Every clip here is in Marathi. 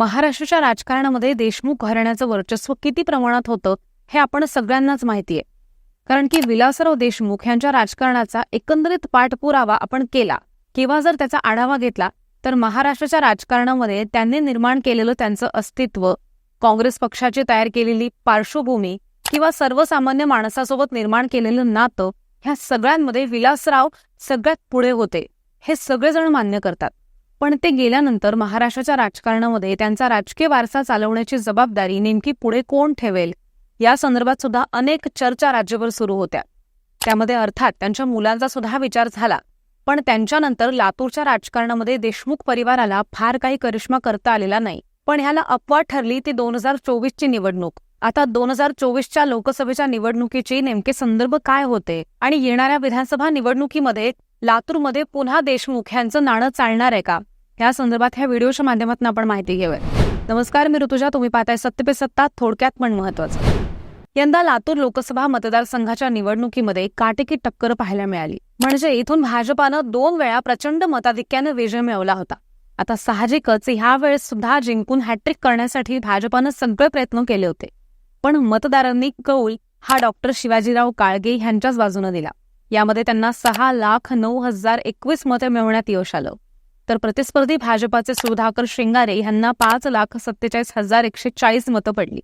महाराष्ट्राच्या राजकारणामध्ये देशमुख घराण्याचं वर्चस्व किती प्रमाणात होतं हे आपण सगळ्यांनाच माहिती आहे. कारण की विलासराव देशमुख यांच्या राजकारणाचा एकंदरीत पाठपुरावा आपण केला किंवा जर त्याचा आढावा घेतला तर महाराष्ट्राच्या राजकारणामध्ये त्यांनी निर्माण केलेलं त्यांचं अस्तित्व काँग्रेस पक्षाची तयार केलेली पार्श्वभूमी किंवा सर्वसामान्य माणसासोबत निर्माण केलेलं नातं ह्या सगळ्यांमध्ये विलासराव सगळ्यात पुढे होते हे सगळेजण मान्य करतात. पण ते गेल्यानंतर महाराष्ट्राच्या राजकारणामध्ये त्यांचा राजकीय वारसा चालवण्याची जबाबदारी नेमकी पुढे कोण ठेवेल? या संदर्भात सुद्धा अनेक चर्चा राज्यभर सुरू होत्या. त्यामध्ये अर्थात त्यांच्या मुलांचा सुद्धा विचार झाला. पण त्यांच्यानंतर लातूरच्या राजकारणामध्ये देशमुख परिवाराला फार काही करिश्मा करता आलेला नाही. पण ह्याला अपवाद ठरली ती दोन हजार चोवीसची निवडणूक. आता दोन हजार चोवीसच्या लोकसभेच्या निवडणुकीचे नेमके संदर्भ काय होते? आणि येणाऱ्या विधानसभा निवडणुकीमध्ये लातूरमध्ये पुन्हा देशमुख यांचं नाणं चालणार आहे का? या संदर्भात ह्या व्हिडिओच्या माध्यमातून आपण माहिती घेऊया नमस्कार मी ऋतुजा. तुम्ही पाहताय सत्य पे सत्ता थोडक्यात पण महत्वाचं यंदा लातूर लोकसभा मतदारसंघाच्या निवडणुकीमध्ये काटेकी टक्कर पाहायला मिळाली. म्हणजे इथून भाजपानं दोन वेळा प्रचंड मताधिक्यानं विजय मिळवला होता. आता साहजिकच ह्या वेळेस सुद्धा जिंकून हॅट्रिक करण्यासाठी भाजपानं सगळे प्रयत्न केले होते. पण मतदारांनी कौल हा डॉक्टर शिवाजीराव काळगे यांच्याच बाजूनं दिला. यामध्ये त्यांना सहा लाख नऊ हजार एकवीस मतं मिळवण्यात यश आलं. तर प्रतिस्पर्धी भाजपाचे सुधाकर श्रृंगारे यांना पाच लाख सत्तेचाळीस हजार एकशे चाळीस मतं पडली.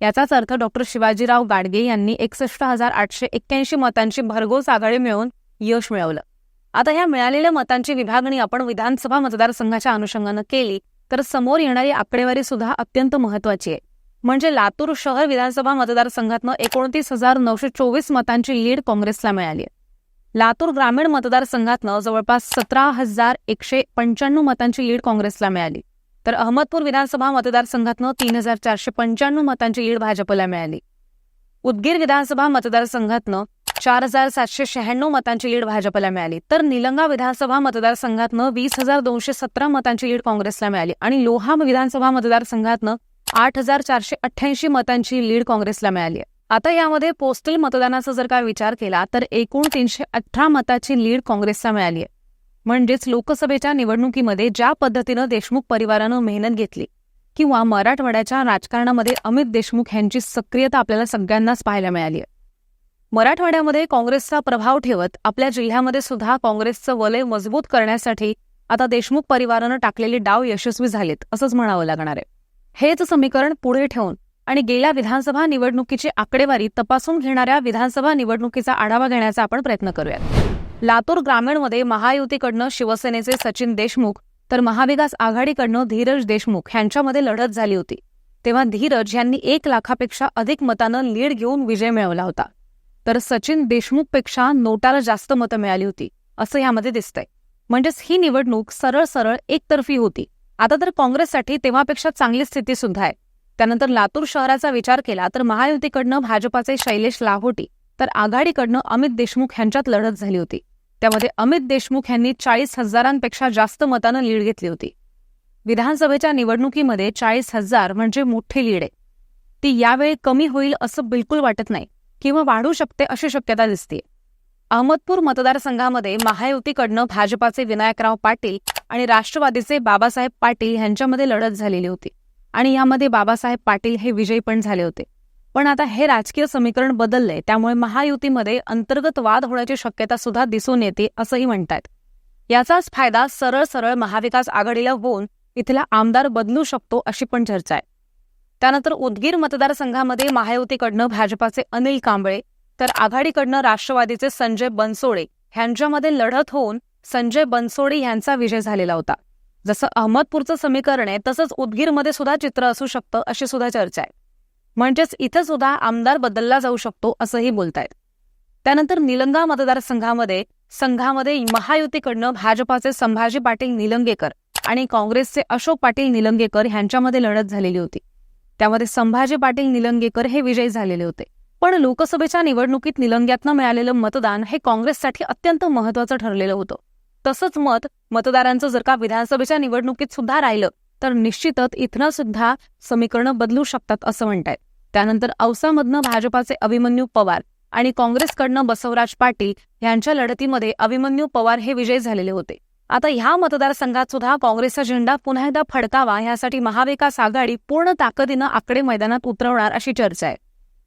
याचाच अर्थ डॉक्टर शिवाजीराव गाडगे यांनी एकसष्ट हजार आठशे एक्क्याऐंशी मतांची भरघोस आघाडी मिळवून यश मिळवलं. आता ह्या मिळालेल्या मतांची विभागणी आपण विधानसभा मतदारसंघाच्या अनुषंगानं केली तर समोर येणारी आकडेवारी सुद्धा अत्यंत महत्वाची आहे. म्हणजे लातूर शहर विधानसभा मतदारसंघातनं एकोणतीस हजार नऊशे चोवीस मतांची लीड काँग्रेसला मिळाली आहे. लातूर ग्रामीण मतदारसंघातनं जवळपास सतरा हजार एकशे पंच्याण्णव मतांची लीड काँग्रेसला मिळाली. तर अहमदपूर विधानसभा मतदारसंघातनं तीन हजार चारशे पंच्याण्णव मतांची लीड भाजपला मिळाली. उदगीर विधानसभा मतदारसंघातनं चार हजार सातशे शहाण्णव मतांची लीड भाजपला मिळाली. तर निलंगा विधानसभा मतदारसंघातनं वीस हजार दोनशे सतरा मतांची लीड काँग्रेसला मिळाली आणि लोहा विधानसभा मतदारसंघातनं आठ हजार चारशे अठ्ठ्याऐंशी मतांची लीड काँग्रेसला मिळाली आता यामध्ये पोस्टल मतदानाचा जर का विचार केला तर एकूण तीनशे अठरा मताची लीड काँग्रेसला मिळाली आहे. म्हणजेच लोकसभेच्या निवडणुकीमध्ये ज्या पद्धतीनं देशमुख परिवारानं मेहनत घेतली किंवा मराठवाड्याच्या राजकारणामध्ये अमित देशमुख यांची सक्रियता आपल्याला सगळ्यांनाच पाहायला मिळाली आहे. मराठवाड्यामध्ये काँग्रेसचा प्रभाव ठेवत आपल्या जिल्ह्यामध्ये सुद्धा काँग्रेसचं वलय मजबूत करण्यासाठी आता देशमुख परिवारानं टाकलेले डाव यशस्वी झालेत असंच म्हणावं लागणार आहे. हेच समीकरण पुढे ठेवून आणि गेल्या विधानसभा निवडणुकीची आकडेवारी तपासून घेणाऱ्या विधानसभा निवडणुकीचा आढावा घेण्याचा आपण प्रयत्न करूयात. लातूर ग्रामीणमध्ये महायुतीकडनं शिवसेनेचे सचिन देशमुख तर महाविकास आघाडीकडनं धीरज देशमुख यांच्यामध्ये लढत झाली होती. तेव्हा धीरज यांनी एक लाखापेक्षा अधिक मतानं लीड घेऊन विजय मिळवला होता. तर सचिन देशमुखपेक्षा नोटाला जास्त मतं मिळाली होती असं यामध्ये दिसतंय. म्हणजेच ही निवडणूक सरळ सरळ एकतर्फी होती. आता तर काँग्रेससाठी तेव्हापेक्षा चांगली स्थिती सुद्धा आहे. त्यानंतर लातूर शहराचा विचार केला तर महायुतीकडनं भाजपाचे शैलेश लाहोटी तर आघाडीकडनं अमित देशमुख यांच्यात लढत झाली होती. त्यामध्ये अमित देशमुख यांनी चाळीस हजारांपेक्षा जास्त मतानं लीड घेतली होती. विधानसभेच्या निवडणुकीमध्ये चाळीस हजार म्हणजे मोठी लीड आहे. ती यावेळी कमी होईल असं बिलकुल वाटत नाही किंवा वाढू शकते अशी शक्यता दिसते अहमदपूर मतदारसंघामध्ये महायुतीकडनं भाजपाचे विनायकराव पाटील आणि राष्ट्रवादीचे बाबासाहेब पाटील यांच्यामध्ये लढत झालेली होती. आणि यामध्ये बाबासाहेब पाटील हे विजयी पण झाले होते. पण आता हे राजकीय समीकरण बदललंय त्यामुळे महायुतीमध्ये अंतर्गत वाद होण्याची शक्यता सुद्धा दिसून येते असंही म्हणतायत. याचाच फायदा सरळ सरळ महाविकास आघाडीला होऊन इथला आमदार बदलू शकतो अशी पण चर्चा आहे. त्यानंतर उदगीर मतदारसंघामध्ये महायुतीकडनं भाजपाचे अनिल कांबळे तर आघाडीकडनं राष्ट्रवादीचे संजय बनसोडे ह्यांच्यामध्ये लढत होऊन संजय बनसोडे यांचा विजय झालेला होता. जसं अहमदपूरचं समीकरण आहे तसंच उदगीरमध्ये सुद्धा चित्र असू शकतं अशी सुद्धा चर्चा आहे. म्हणजेच इथं सुद्धा आमदार बदलला जाऊ शकतो असंही बोलतायत. त्यानंतर निलंगा मतदारसंघामध्ये संघामध्ये महायुतीकडनं भाजपाचे संभाजी पाटील निलंगेकर आणि काँग्रेसचे अशोक पाटील निलंगेकर यांच्यामध्ये लढत झालेली होती. त्यामध्ये संभाजी पाटील निलंगेकर हे विजयी झालेले होते. पण लोकसभेच्या निवडणुकीत निलंग्यातनं मिळालेलं मतदान हे काँग्रेससाठी अत्यंत महत्वाचं ठरलेलं होतं. तसंच मत मतदारांचं जर का विधानसभेच्या निवडणुकीत सुद्धा राहिलं तर निश्चितच इथनं सुद्धा समीकरणं बदलू शकतात असं म्हणतायत. त्यानंतर औसामधनं भाजपाचे अभिमन्यू पवार आणि काँग्रेसकडनं बसवराज पाटील यांच्या लढतीमध्ये अभिमन्यू पवार हे विजयी झालेले होते. आता ह्या मतदारसंघात सुद्धा काँग्रेसचा झेंडा पुन्हा एकदा फडकावा यासाठी महाविकास आघाडी पूर्ण ताकदीनं आकडे मैदानात उतरवणार अशी चर्चा आहे.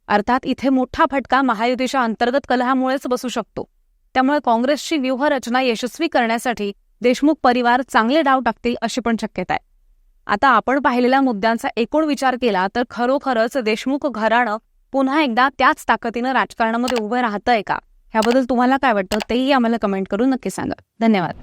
अर्थात इथे मोठा फटका महायुतीच्या अंतर्गत कलहामुळेच बसू शकतो. त्यामुळे काँग्रेसची व्यूहरचना यशस्वी करण्यासाठी देशमुख परिवार चांगले डाव टाकतील अशी पण शक्यता आहे. आता आपण पाहिलेल्या मुद्द्यांचा एकूण विचार केला तर खरोखरच देशमुख घराणं पुन्हा एकदा त्याच ताकदीनं राजकारणामध्ये उभं राहतंय का? ह्याबद्दल तुम्हाला काय वाटतं? तेही आम्हाला कमेंट करून नक्की सांगा. धन्यवाद.